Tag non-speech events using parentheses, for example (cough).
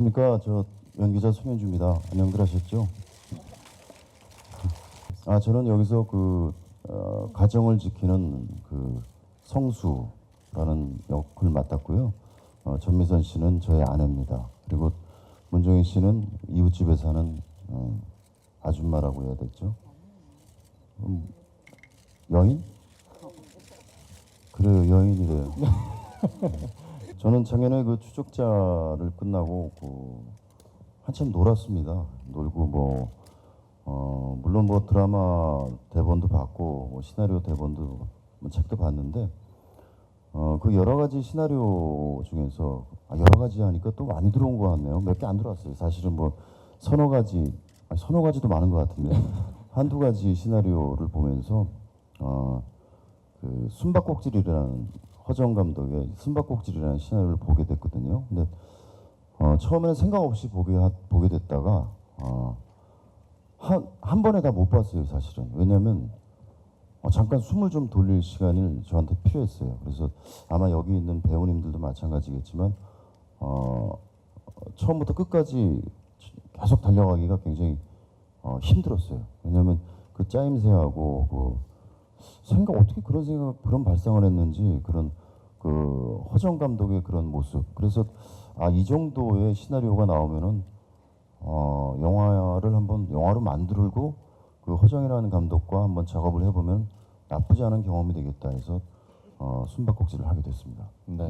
안녕하십니까. 저 연기자 송현주입니다. 안녕들 하셨죠? 아, 저는 여기서 그, 어, 가정을 지키는 그 성수라는 역을 맡았고요. 어, 전미선 씨는 저의 아내입니다. 그리고 문정인 씨는 이웃집에 사는 어, 아줌마라고 해야 되죠. 음, 여인? 그래요, 여인이래요. (laughs) 저는 작년에 그 추적자를 끝나고 그 한참 놀았습니다. 놀고 뭐 어, 물론 뭐 드라마 대본도 봤고 뭐 시나리오 대본도 뭐 책도 봤는데 어, 그 여러 가지 시나리오 중에서 아, 여러 가지 하니까 또 많이 들어온 것 같네요. 몇 개 안 들어왔어요. 사실은 뭐 서너 가지, 아니, 서너 가지도 많은 것 같은데 (laughs) 한두 가지 시나리오를 보면서 어, 그 숨바꼭질이라는 허정 감독의 숨바꼭질이라는 시나리오를 보게 됐거든요. 근데 어, 처음에는 생각 없이 보게 하- 보게 됐다가 어, 한, 한 번에 다 못 봤어요, 사실은. 왜냐면 어, 잠깐 숨을 좀 돌릴 시간이 저한테 필요했어요. 그래서 아마 여기 있는 배우님들도 마찬가지겠지만 어, 어, 처음부터 끝까지 계속 달려가기가 굉장히 어, 힘들었어요. 왜냐하면 그 짜임새하고 그 생각 어떻게 그런 생각 그런 발상을 했는지 그런 그 허정 감독의 그런 모습. 그래서 아 이 정도의 시나리오가 나오면은 어 영화를 한번 영화로 만들고 그 허정이라는 감독과 한번 작업을 해보면 나쁘지 않은 경험이 되겠다 해서 어 숨바꼭질을 하게 됐습니다. 네.